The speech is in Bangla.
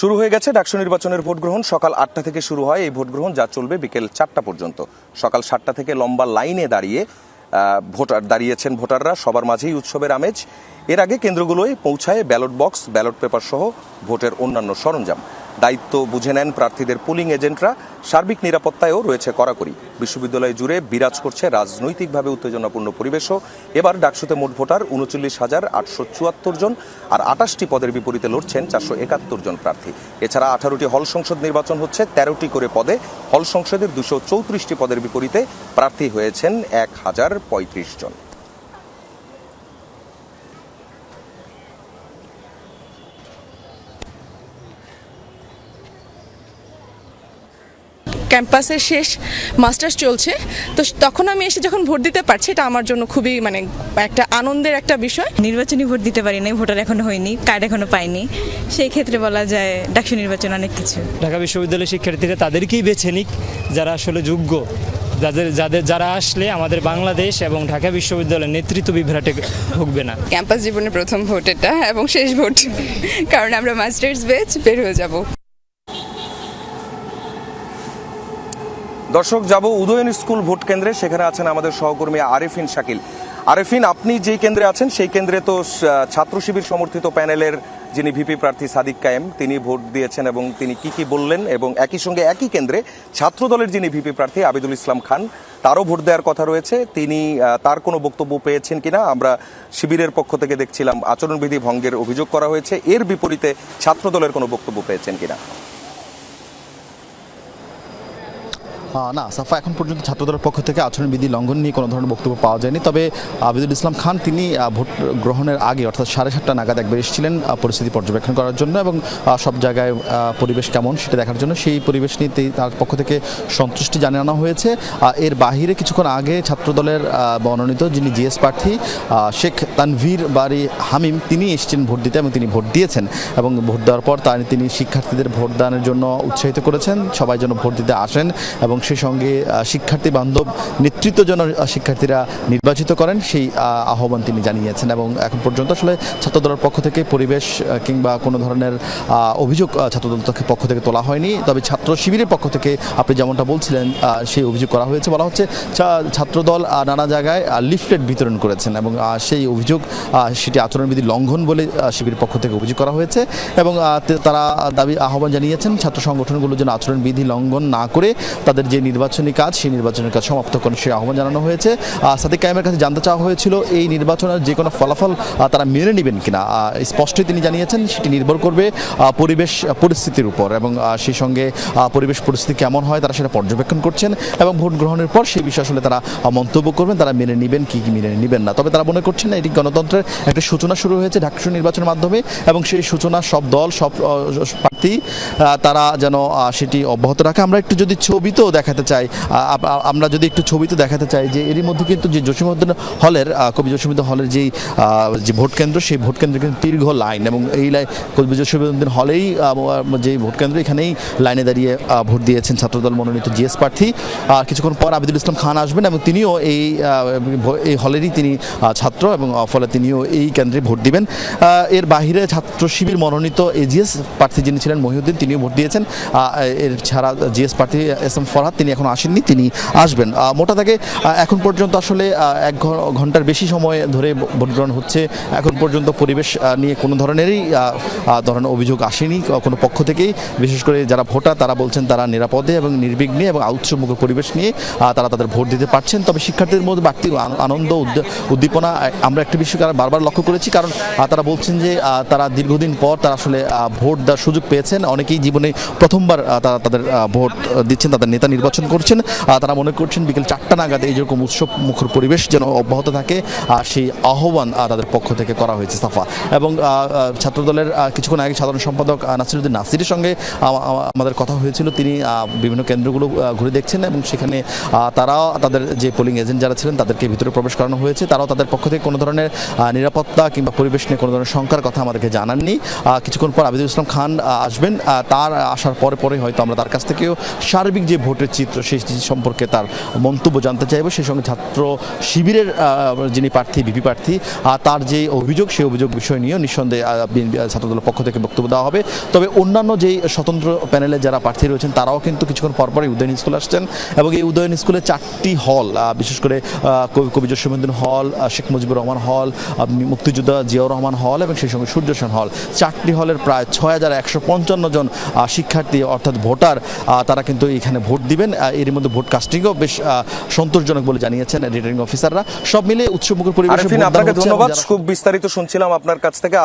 শুরু হয়ে গেছে ডাকসু নির্বাচনের ভোট গ্রহণ সকাল আটটা থেকে শুরু হয় এই ভোট গ্রহণ যা চলবে বিকেল চারটা পর্যন্ত। সকাল সাতটা থেকে লম্বা লাইনে দাঁড়িয়ে ভোটার, দাঁড়িয়েছেন ভোটাররা। সবার মাঝেই উৎসবের আমেজ। এর আগে কেন্দ্রগুলোয় পৌঁছায় ব্যালট বক্স, ব্যালট পেপার সহ ভোটের অন্যান্য সরঞ্জাম। দায়িত্ব বুঝে নেন প্রার্থীদের পুলিং এজেন্টরা। সার্বিক নিরাপত্তায়ও রয়েছে কড়াকড়ি। বিশ্ববিদ্যালয় জুড়ে বিরাজ করছে রাজনৈতিকভাবে উত্তেজনাপূর্ণ পরিবেশও। এবার ডাকসুতে মোট ভোটার উনচল্লিশ হাজার আটশো চুয়াত্তর জন আর আটাশটি পদের বিপরীতে লড়ছেন চারশো একাত্তর জন প্রার্থী। এছাড়া আঠারোটি হল সংসদ নির্বাচন হচ্ছে তেরোটি করে পদে। হল সংসদের দুশো চৌত্রিশটি পদের বিপরীতে প্রার্থী হয়েছেন এক হাজার পঁয়ত্রিশ জন। ক্যাম্পাসের শেষ মাস্টার্স চলছে তো তখন আমি এসে যখন ভোট দিতে পারছি এটা আমার জন্য খুবই মানে একটা আনন্দের একটা বিষয়। নির্বাচনী ভোট দিতে পারি নাই ভোটার এখনও হয়নি কার্ড এখনও পাইনি। সেই ক্ষেত্রে বলা যায় ডাকসু নির্বাচন অনেক কিছু। ঢাকা বিশ্ববিদ্যালয়ের শিক্ষার্থীরা তাদেরকেই বেছে নিক যারা আসলে যোগ্য। যাদের যাদের যারা আসলে আমাদের বাংলাদেশ এবং ঢাকা বিশ্ববিদ্যালয়ের নেতৃত্ব বিভ্রাটে ভুগবে না। ক্যাম্পাস জীবনে প্রথম ভোট এটা এবং শেষ ভোট কারণ আমরা মাস্টার্স বেচ বের হয়ে যাব। দর্শক, যাব উদয়ন স্কুল ভোট কেন্দ্রে। সেখানে আছেন আমাদের সহকর্মী আরেফিন শাকিল। আরেফিন, আপনি যেই কেন্দ্রে আছেন, সেই কেন্দ্রে তো ছাত্র শিবির সমর্থিত প্যানেলের যিনি ভিপি প্রার্থী সাদিক কায়েম, তিনি ভোট দিয়েছেন এবং তিনি কি কি বললেন এবং একই সঙ্গে একই কেন্দ্রে ছাত্র দলের যিনি ভিপি প্রার্থী আবিদুল ইসলাম খান, তারও ভোট দেওয়ার কথা রয়েছে। তিনি তার কোনো বক্তব্য পেয়েছেন কিনা? আমরা শিবিরের পক্ষ থেকে দেখছিলাম, আচরণবিধি ভঙ্গের অভিযোগ করা হয়েছে। এর বিপরীতে ছাত্র দলের কোনো বক্তব্য পেয়েছেন কিনা? না, সাফা এখন পর্যন্ত ছাত্রদলের পক্ষ থেকে আচরণবিধি লঙ্ঘন নিয়ে কোনো ধরনের বক্তব্য পাওয়া যায়নি। তবে আবিদুল ইসলাম খান, তিনি ভোট গ্রহণের আগে, অর্থাৎ সাড়ে সাতটা নাগাদ একবার এসেছিলেন পরিস্থিতি পর্যবেক্ষণ করার জন্য এবং সব জায়গায় পরিবেশ কেমন সেটা দেখার জন্য সেই পরিবেশ নিয়ে তার পক্ষ থেকে সন্তুষ্টি জানানো হয়েছে। এর বাহিরে কিছুক্ষণ আগে ছাত্রদলের মনোনীত যিনি জিএস প্রার্থী শেখ তানভীর বাড়ি হামিম, তিনি এসেছেন ভোট দিতে এবং তিনি ভোট দিয়েছেন এবং ভোট দেওয়ার পর তার, তিনি শিক্ষার্থীদের ভোট দানের জন্য উৎসাহিত করেছেন। সবাই যেন ভোট দিতে আসেন এবং সেই সঙ্গে শিক্ষার্থী বান্ধব, নেতৃত্ব যেন শিক্ষার্থীরা নির্বাচিত করেন, সেই আহ্বান তিনি জানিয়েছেন এবং এখন পর্যন্ত আসলে ছাত্রদলের পক্ষ থেকে পরিবেশ কিংবা কোনো ধরনের অভিযোগ ছাত্রদল পক্ষ থেকে তোলা হয়নি। তবে ছাত্র শিবিরের পক্ষ থেকে আপনি যেমনটা বলছিলেন সেই অভিযোগ করা হয়েছে। বলা হচ্ছে ছাত্রদল নানা জায়গায় লিফলেট বিতরণ করেছেন এবং সেই অভিযোগ সেটি আচরণবিধি লঙ্ঘন বলে শিবিরের পক্ষ থেকে অভিযোগ করা হয়েছে এবং তারা দাবি, আহ্বান জানিয়েছেন, ছাত্র সংগঠনগুলো যেন আচরণবিধি লঙ্ঘন না করে তাদের যে নির্বাচনী কাজ, সেই নির্বাচনের কাজ সমাপ্ত করেন সেই আহ্বান জানানো হয়েছে। সাদিক কায়েমের কাছে জানতে চাওয়া হয়েছিল, এই নির্বাচনের যে কোনো ফলাফল তারা মেনে নেবেন কিনা? স্পষ্টই তিনি জানিয়েছেন, সেটি নির্ভর করবে পরিবেশ পরিস্থিতির উপর এবং সেই সঙ্গে পরিবেশ পরিস্থিতি কেমন হয়, তারা সেটা পর্যবেক্ষণ করছেন এবং ভোট গ্রহণের পর সেই বিষয়ে আসলে তারা মন্তব্য করবেন, তারা মেনে নেবেন কি কি মেনে নেবেন না। তবে তারা মনে করছেন এটি গণতন্ত্রের একটা সূচনা শুরু হয়েছে ঢাকসু নির্বাচনের মাধ্যমে এবং সেই সূচনা সব দল, সব প্রার্থী তারা যেন সেটি অব্যাহত রাখে। আমরা একটু যদি ছবি ছবিতেও দেখাতে চাই। আমরা যদি একটু ছবিতে দেখাতে চাই যে এরই মধ্যে কিন্তু যে জসীমউদ্দিন হলের কবি জসীমউদ্দিন হলের যেই যে ভোট কেন্দ্র, সেই ভোট কেন্দ্র কিন্তু দীর্ঘ লাইন এবং এই লাইন কবি জসীমউদ্দিন হলেই যে ভোট কেন্দ্র, এখানেই লাইনে দাঁড়িয়ে ভোট দিয়েছেন ছাত্রদল মনোনীত জিএস প্রার্থী। আর কিছুক্ষণ পর আবিদুল ইসলাম খান আসবেন এবং তিনিও এই এই হলেরই তিনি ছাত্র এবং ফলে তিনিও এই কেন্দ্রে ভোট দিবেন। এর বাহিরে ছাত্র শিবির মনোনীত এজিএস প্রার্থী যিনি ছিলেন মহিউদ্দিন, তিনিও ভোট দিয়েছেন। এর ছাড়া জিএস প্রার্থী এস এম ফরহাদ তিনি এখন আসেননি, তিনি আসবেন। মোটা দাগে এখন পর্যন্ত আসলে এক ঘণ্টার বেশি সময় ধরে ভোট গ্রহণ হচ্ছে। এখন পর্যন্ত পরিবেশ নিয়ে কোনো ধরনেরই ধরনের অভিযোগ আসেনি কোনো পক্ষ থেকেই। বিশেষ করে যারা ভোটার, তারা বলছেন তারা নিরাপদে এবং নির্বিঘ্নে এবং উৎসবমুখর পরিবেশ নিয়ে তারা তাদের ভোট দিতে পারছেন। তবে শিক্ষার্থীদের মধ্যে বাড়তি আনন্দ উদ্দীপনা আমরা একটা বিষয় বারবার লক্ষ্য করেছি। কারণ তারা বলছেন যে তারা দীর্ঘদিন পর তারা আসলে ভোট দেওয়ার সুযোগ পেয়েছেন। অনেকেই জীবনে প্রথমবার তারা তাদের ভোট দিচ্ছেন, তাদের নেতা নির্বাচন করছেন। তারা মনে করছেন বিকেল চারটা নাগাদ এই যেরকম উৎসব মুখর পরিবেশ যেন অব্যাহত থাকে সেই আহ্বান আহ, তাদের পক্ষ থেকে করা হয়েছে সাফা। এবং ছাত্রদলের কিছুক্ষণ আগে সাধারণ সম্পাদক নাসিরুদ্দিন নাসিরের সঙ্গে আমাদের কথা হয়েছিল। তিনি বিভিন্ন কেন্দ্রগুলো ঘুরে দেখছেন এবং সেখানে তারাও তাদের যে পোলিং এজেন্ট যারা ছিলেন তাদেরকে ভিতরে প্রবেশ করানো হয়েছে। তারাও তাদের পক্ষ থেকে কোনো ধরনের নিরাপত্তা কিংবা পরিবেশ নিয়ে কোনো ধরনের শঙ্কার কথা আমাদেরকে জানাননি। কিছুক্ষণ পর আবিদুল ইসলাম খান আসবেন। তার আসার পরে পরে হয়তো আমরা তার কাছ থেকেও সার্বিক যে ভোটের চিত্র সেই সম্পর্কে তার মন্তব্য জানতে চাইব। সেই সঙ্গে ছাত্র শিবিরের যিনি প্রার্থী বিপি প্রার্থী তার যে অভিযোগ, সেই অভিযোগ বিষয় নিয়েও নিঃসন্দেহে ছাত্রদলের পক্ষ থেকে বক্তব্য দেওয়া হবে। তবে অন্যান্য যেই স্বতন্ত্র প্যানেলে যারা প্রার্থী রয়েছেন, তারাও কিন্তু কিছুক্ষণ পরপরই উদয়ন স্কুল আসছেন এবং এই উদয়ন স্কুলে চারটি হল বিশেষ করে কবি জসীমুদ্দিন হল শেখ মুজিবুর রহমান হল মুক্তিযোদ্ধা জিয়াউর রহমান হল এবং সেই সঙ্গে সূর্য সেন হল। চারটি হলের প্রায় ছয় হাজার একশো পঞ্চান্ন জন শিক্ষার্থী অর্থাৎ ভোটার তারা কিন্তু এখানে ভোট দিবেন। এর মধ্যে ভোট কাস্টিংও বেশ সন্তোষজনক বলে জানিয়েছেন রিটার্নিং অফিসাররা সব মিলে উৎসবমুখর পরিবেশ আপনাকে ধন্যবাদ। খুব বিস্তারিত শুনছিলাম আপনার কাছ থেকে।